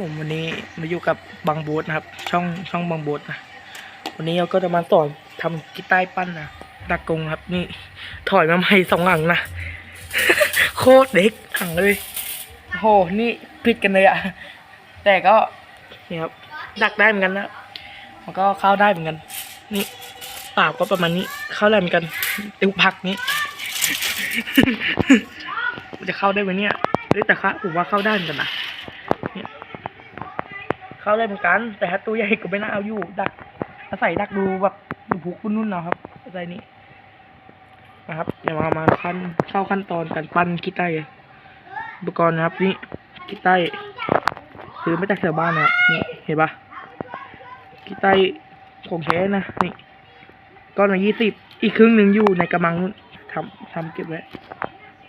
ผมวันนี้มาอยู่กับบางโบูธนะครับ ช่องช่องบางโบูธนะวันนี้เราก็จะมาสอนทำกีตาร์ปั้นนะดักกงครับนี่ถอยมาใหม่สองหลังนะโคตรเด็กถังเลยโหนี่ผิดกันเลยอะแต่ก็นี่ครับดักได้เหมือนกันนะมันก็เข้าได้เหมือนกัน นี่ปากก็ประมาณนี้ เข้าได้เหมือนกันติวพักนี้จะเข้าได้ไหมเนี่ยเฮ้ยแต่คะผมว่าเข้าได้เหมือนกันนะ เข้าได้เหมือนกัน แต่ถ้าตัวใหญ่ก็ไม่น่าเอาอยู่ ดัก อาศัยดักดูแบบดูพุกนุ่นๆเนาะครับอะไรนี้นะครับ เดี๋ยวมามาขั้นเข้าขั้นตอนการปั้นกีตาร์อุปกรณ์นะครับนี่กีตาร์ซื้อมาจากแถวบ้านนะครับนี่เห็นปะกีตาร์ของแท้นะนี่ก้อนละยี่สิบอีกครึ่งหนึ่งอยู่ในกระมังนู่นทำทำเก็บไว้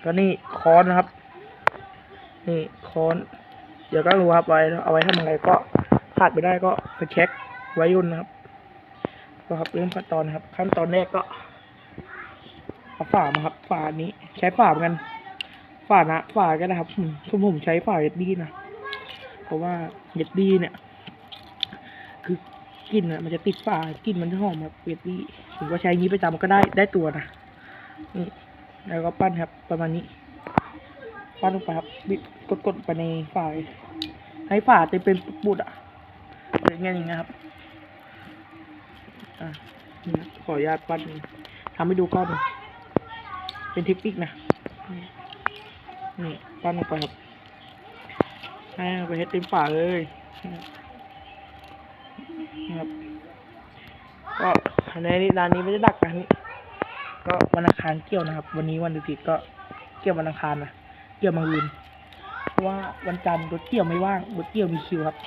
ก็นี่ค้อนนะครับ นี่ค้อน เดี๋ยวก็รู้ครับไว้เอาไว้ทำอะไรก็ ขาดไม่ได้ก็ไปเช็คไว้ยุ่นนะครับก็ครับเริ่มขั้นตอนนะครับ ขั้นตอนแรกก็เอาฝามาครับ ฝานี้ใช้ฝาเหมือนกัน ฝานะฝาก็ได้ครับผมผมใช้ฝาเย็ดดี้นะเพราะว่าเย็ดดี้เนี่ย คือกลิ่นอะมันจะติดฝากลิ่นมันจะหอมแบบเย็ดดี้ผมก็ใช้อย่างนี้ประจำก็ได้ได้ตัวนะนี่แล้วก็ปั้นครับ ประมาณนี้ปั้นลงไปครับบิดกดๆไปในฝายให้ฝาเต็มเป็นปุดอะ เป็นอย่างนี้นะครับอะขออนุญาตปั้นทำให้ดูก้อนเป็นเทคนิคนะนี่นี่ปั้นลงไปครับให้ไปให้เต็มฝาเลยนี่ครับก็ในนี้ร้านนี้ไม่ได้ดักนะนี่ก็วันอังคารเกี่ยวนะครับ วันนี้วันอาทิตย์ก็เกี่ยววันอังคารนะเกี่ยวมาอื่นเพราะว่าวันจันทร์รถเกี่ยวไม่ว่างรถเกี่ยวมีคิวครับ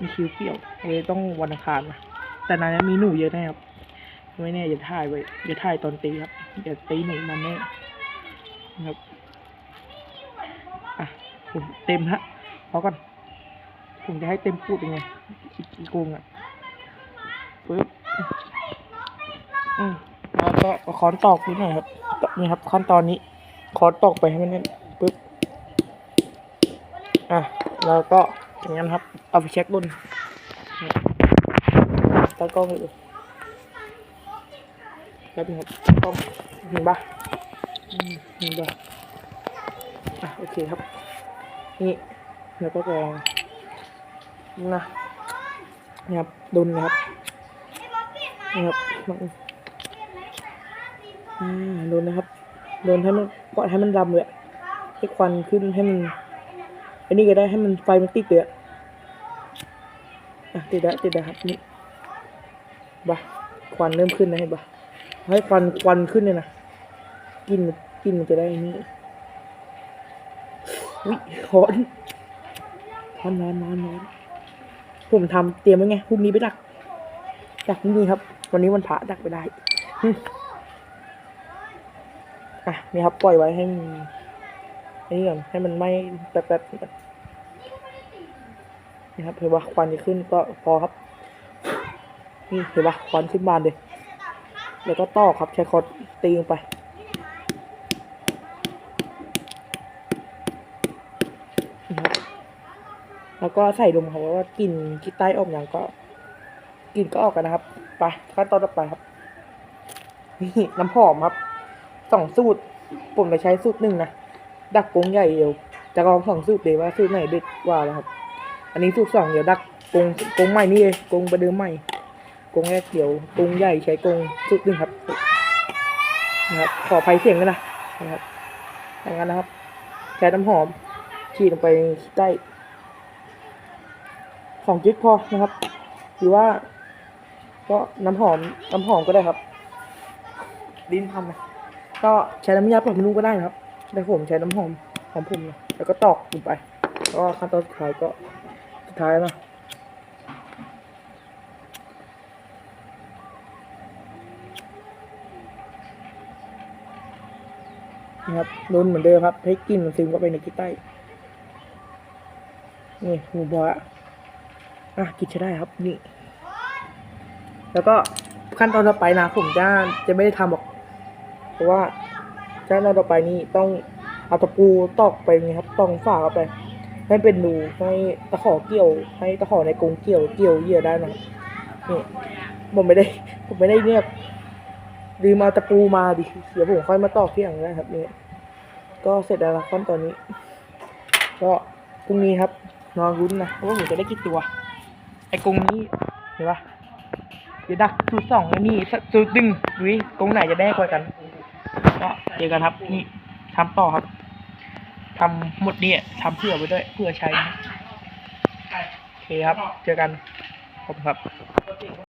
มีคิวเกี่ยวเลยต้องวันอังคารนะแต่นานนี้มีหนูเยอะแน่ครับไม่แน่อย่าถ่ายไว้อย่าถ่ายตอนตีครับอย่าตีหนูมันแน่ครับอะผมเต็มฮะพราะก่อนผมจะให้เต็มพูดยังไงอีกอีกงอะปึ๊บอืมแล้วก็ค้อนตอกนิดหน่อยครับนี่ครับขั้นตอนนี้คอร์สตอกไปให้มันแน่นปึ๊บอะแล้วก็ อย่างนั้นครับ เอาไปเช็ครุ่นตั้งกล้องเลยแล้วนี่ครับกล้องเห็นปะอืมเห็นปะอะโอเคครับ นี่แล้วก็จะนะนี่ครับดุนนะครับนี่ครับอืมดุนนะครับโดนให้มันกาะให้มันดำเลยให้ควันขึ้นให้มัน อันนี้ก็ได้ให้มันไฟมันติดเลยอะติดแล้วติดแล้วครับนี่บ้าควันเริ่มขึ้นนะเห็นปะให้ควันควันขึ้นเลยนะกินกินมันจะได้นี่วิร้อนร้อนร้อนร้อนร้อนผมทำเตรียมไว้ไงพรุ่งนี้ไปดักดักนี่ครับ วันนี้วันพระดักไปได้อะนี่ครับปล่อยไว้ให้มัน อันนี้ก่อนให้มันไหม้แป๊บๆก่อนนี่ครับเห็นว่าควันจะขึ้นก็พอครับ นี่เห็นว่าควันขึ้นบานเลยแล้วก็ตอกครับใช้คอดตีลงไปแล้วก็ใส่ลงครับว่ากลิ่นกีใต้ออกอย่างก็กลิ่นก็ออกกันนะครับไปขั้นตอนต่อไปครับนี่น้ำหอมครับสองสูตรผมจะใช้สูตรหนึ่งนะ ดักกงใหญ่เดียวจะลองสองสูตรเลยว่าสูตรไหนเด็ดกว่าแล้วครับ อันนี้สูตรสองเดี๋ยวดักกงกงใหม่นี่เลยกงประเดิมใหม่กงแรกเดี๋ยวกงใหญ่ใช้กงสูตรหนึ่งครับนะครับขอภัยเสียงกันนะนะครับอย่างนั้นนะครับใช้น้ำหอมฉีดลงไปใกล้สองจิ๊กพอนะครับ หรือว่า ก็น้ำหอมน้ำหอมก็ได้ครับลิ้นพันะก็ใช้น้ำยาปรับผ้านุ่มก็ได้นะครับ แต่ผมใช้น้ำหอมหอมผมแล้วก็ตอกลงไปก็ขั้นตอนสุดท้ายก็สุดท้ายนะนี่ครับโดนเหมือนเดิมครับให้กลิ่นมันซึมเข้าไปในกิ๊กใต้นี่หมูบอยอะอะกินใช้ได้ครับนี่ แล้วก็ขั้นตอนต่อไปนะผมจะจะไม่ได้ทำหรอก เพราะว่า ขั้นตอนต่อไปนี้ต้องเอาตะปูตอกไปนี่ครับตอกฝาเข้าไป ให้เป็นรูให้ตะขอเกี่ยว ให้ตะขอในกรงเกี่ยวเกี่ยวเหยื่อได้นะนี่ผมไม่ได้ผมไม่ได้เนี่ยลืมเอาตะปูมาดิเดี๋ยวผมค่อยมาตอกที่หลังนะครับนี่ก็เสร็จแล้วขั้นตอนนี้ ก็พรุ่งนี้ครับนอนรุ้นนะว่าผมจะได้กี่ตัว ไอ้กรงนี้เห็นปะเดี๋ยวดักสูตรสองไอ้นี่สูตรดึงดูดิกรงไหนจะได้กว่ากัน เจอกันครับนี่ทำต่อครับทำหมดเนี่ยทำเพื่อไปด้วยเพื่อใช้โอเคครับ เจอกันขอบคุณครับ